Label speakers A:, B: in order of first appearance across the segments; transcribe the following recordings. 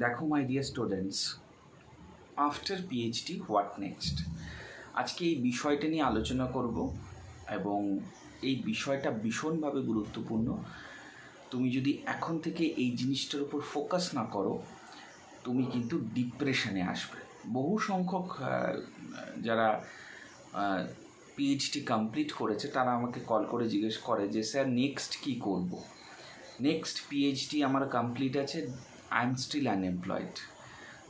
A: দেখো my dear students after PhD what next আজকে এই বিষয়টা নিয়ে আলোচনা করব এবং এই বিষয়টা ভীষণভাবে গুরুত্বপূর্ণ। তুমি যদি এখন থেকে এই জিনিসটার উপর ফোকাস না করো, তুমি কিন্তু ডিপ্রেশনে আসবে। বহু সংখ্যক যারা পিএইচডি কমপ্লিট করেছে, তারা আমাকে কল করে, জিজ্ঞেস করে যে স্যার নেক্সট কী করব? নেক্সট পিএইচডি আমার কমপ্লিট আছে আই এম স্টিল আনএমপ্লয়েড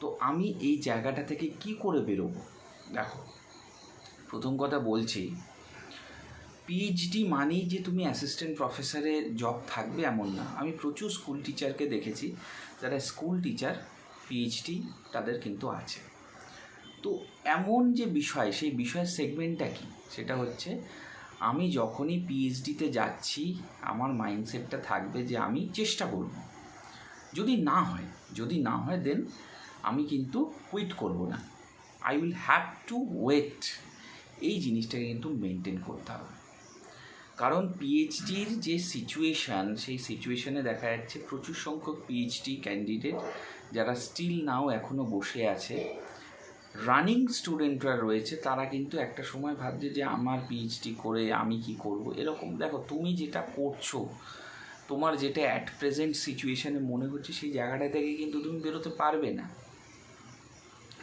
A: তো আমি এই জায়গাটা থেকে কি করে বেরোবো? দেখো, প্রথম কথা বলছি পিএইচডি মানেই যে তুমি অ্যাসিস্ট্যান্ট প্রফেসরের জব থাকবে এমন না। আমি প্রচুর স্কুল টিচারকে দেখেছি, যারা স্কুল টিচার পিএইচডি তাদের কিন্তু আছে। তো এমন যে বিষয়, সেই বিষয়ের সেগমেন্টটা কী? সেটা হচ্ছে, আমি যখনই পিএইচডিতে যাচ্ছি, আমার মাইন্ডসেটটা থাকবে যে আমি চেষ্টা করব। যদি না হয়, যদি না হয় দেন আমি কিন্তু কুইট করব না। I will have to wait এই জিনিসটাকে কিন্তু মেনটেন করতে হবে। কারণ পিএইচডির যে সিচুয়েশান সেই সিচুয়েশানে দেখা যাচ্ছে প্রচুর সংখ্যক পিএইচডি ক্যান্ডিডেট যারা স্টিল নাও এখনও বসে আছে। রানিং স্টুডেন্টরা রয়েছে, তারা কিন্তু একটা সময় ভাবছে যে, আমার পিএইচডি করে আমি কি করব? এরকম, দেখো, তুমি যেটা করছ তোমার যেটা অ্যাট প্রেজেন্ট সিচুয়েশানে মনে হচ্ছে, সেই জায়গাটা থেকে কিন্তু তুমি বেরোতে পারবে না।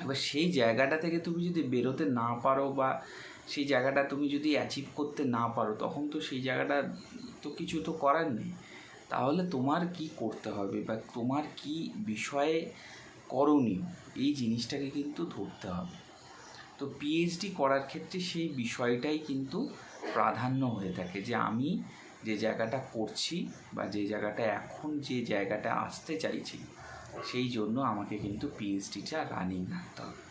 A: এবার সেই জায়গাটা থেকে তুমি যদি বেরোতে না পারো বা সেই জায়গাটা তুমি যদি অ্যাচিভ করতে না পারো, তখন তো সেই জায়গাটা তো কিছু তো করার নেই। তাহলে তোমার কি করতে হবে বা তোমার কি বিষয়ে করণীয়, এই জিনিসটাকে কিন্তু ধরতে হবে। তো পিএইচডি করার ক্ষেত্রে সেই বিষয়টাই কিন্তু প্রাধান্য হয়ে থাকে যে আমি যে জায়গাটা করছি বা যে জায়গাটা এখন যে জায়গাটা আসতে চাইছি, সেই জন্য আমাকে কিন্তু পিএইচডিটা রানিং রাখতে হবে।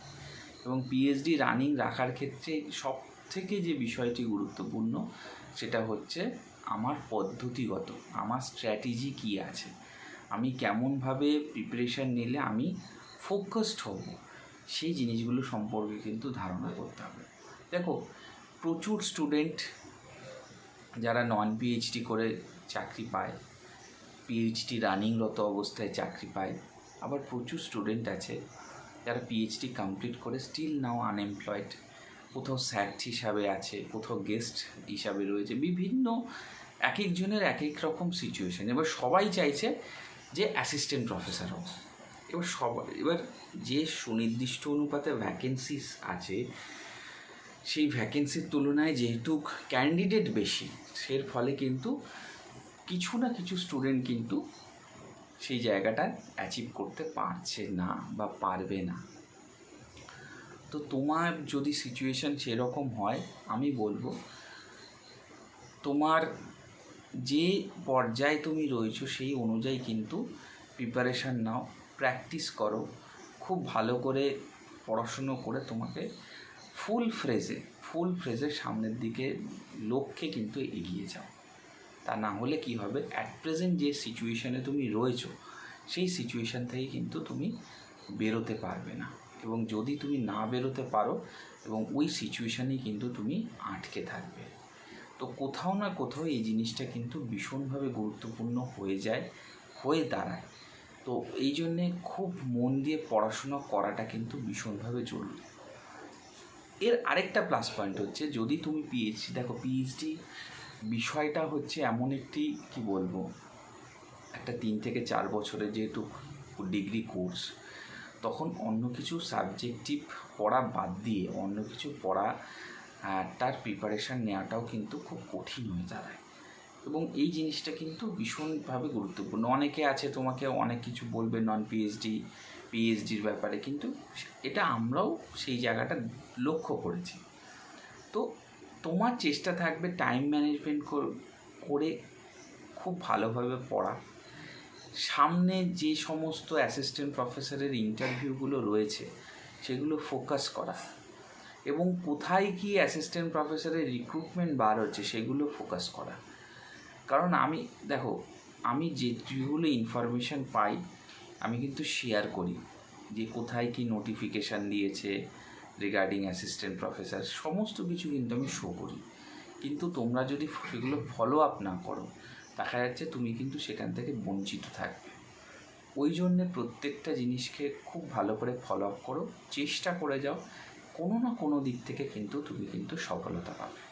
A: এবং পিএইচডি রানিং রাখার ক্ষেত্রে সব থেকে যে বিষয়টি গুরুত্বপূর্ণ, সেটা হচ্ছে আমার পদ্ধতিগত, আমার স্ট্র্যাটেজি কী আছে? আমি কেমনভাবে প্রিপারেশান নিলে আমি ফোকাসড হব? সেই জিনিসগুলো সম্পর্কে কিন্তু ধারণা করতে হবে। দেখো, প্রচুর স্টুডেন্ট যারা নন পিএইচডি করে চাকরি পায় পিএইচডি রানিংরত অবস্থায় চাকরি পায়, আবার প্রচুর স্টুডেন্ট আছে যারা পিএইচডি কমপ্লিট করে স্টিল নাও আনএমপ্লয়েড কোথাও স্যাট হিসাবে আছে, কোথাও গেস্ট হিসাবে রয়েছে, বিভিন্ন এক একজনের এক এক রকম সিচুয়েশান এবার সবাই চাইছে যে অ্যাসিস্ট্যান্ট প্রফেসর হোক। এবার সবাই এবার যে সুনির্দিষ্ট অনুপাতে ভ্যাকেন্সিস আছে সেই ভ্যাকেন্সির তুলনায় যেহেতু ক্যান্ডিডেট বেশি, সের ফলে কিন্তু কিছু না কিছু স্টুডেন্ট কিন্তু সেই জায়গাটা অ্যাচিভ করতে পারছে না বা পারবে না। তো তোমার যদি সিচুয়েশান সেরকম হয়, আমি বলব তোমার যে পর্যায়ে তুমি রয়েছো সেই অনুযায়ী কিন্তু প্রিপারেশান নাও প্র্যাকটিস করো, খুব ভালো করে পড়াশুনো করে তোমাকে ফুল ফ্রেজে ফুল ফ্রেজে সামনের দিকে লক্ষ্যে কিন্তু এগিয়ে যাও। তা না হলে কি হবে? অ্যাট প্রেজেন্ট যে সিচুয়েশানে তুমি রয়েছো, সেই সিচুয়েশান থেকে কিন্তু তুমি বেরোতে পারবে না। এবং যদি তুমি না বেরোতে পারো, এবং ওই সিচুয়েশানেই কিন্তু তুমি আটকে থাকবে। তো কোথাও না কোথাও এই জিনিসটা কিন্তু ভীষণভাবে গুরুত্বপূর্ণ হয়ে যায়, হয়ে দাঁড়ায়। তো এই জন্যে খুব মন দিয়ে পড়াশোনা করাটা কিন্তু ভীষণভাবে জরুরি। এর আরেকটা প্লাস পয়েন্ট হচ্ছে, যদি তুমি পিএইচডি দেখো পিএইচডি বিষয়টা হচ্ছে এমন একটি, কি বলব, একটা তিন থেকে চার বছরের যেহেতু ডিগ্রি কোর্স তখন অন্য কিছু সাবজেক্টিভ পড়া বাদ দিয়ে, অন্য কিছু পড়া তার প্রিপারেশান নেওয়াটাও কিন্তু খুব কঠিন হয়ে দাঁড়ায়। এবং এই জিনিসটা কিন্তু ভীষণভাবে গুরুত্বপূর্ণ। অনেকে আছে তোমাকে অনেক কিছু বলবে নন পিএইচডি পিএইচডির ব্যাপারে, কিন্তু এটা আমরাও সেই জায়গাটা লক্ষ্য করেছি। তো তোমার চেষ্টা থাকবে টাইম ম্যানেজমেন্ট করে খুব ভালোভাবে পড়া। সামনে যে সমস্ত অ্যাসিস্ট্যান্ট প্রফেসরের ইন্টারভিউগুলো রয়েছে, সেগুলো ফোকাস করা। এবং কোথায় কি অ্যাসিস্ট্যান্ট প্রফেসরের রিক্রুটমেন্ট বার হচ্ছে, সেগুলো ফোকাস করা। কারণ আমি, দেখো, আমি যেগুলো ইনফরমেশান পাই আমি কিন্তু শেয়ার করি যে কোথায় কি নোটিফিকেশান দিয়েছে রিগার্ডিং অ্যাসিস্ট্যান্ট প্রফেসর সমস্ত কিছু কিন্তু আমি শো করি। কিন্তু তোমরা যদি সেগুলো ফলো আপ না করো, দেখা যাচ্ছে তুমি কিন্তু সেখান থেকে বঞ্চিত থাকবে। ওই জন্যে প্রত্যেকটা জিনিসকে খুব ভালো করে ফলো আপ করো, চেষ্টা করে যাও, কোনো না কোনো দিক থেকে কিন্তু তুমি কিন্তু সফলতা পাবে।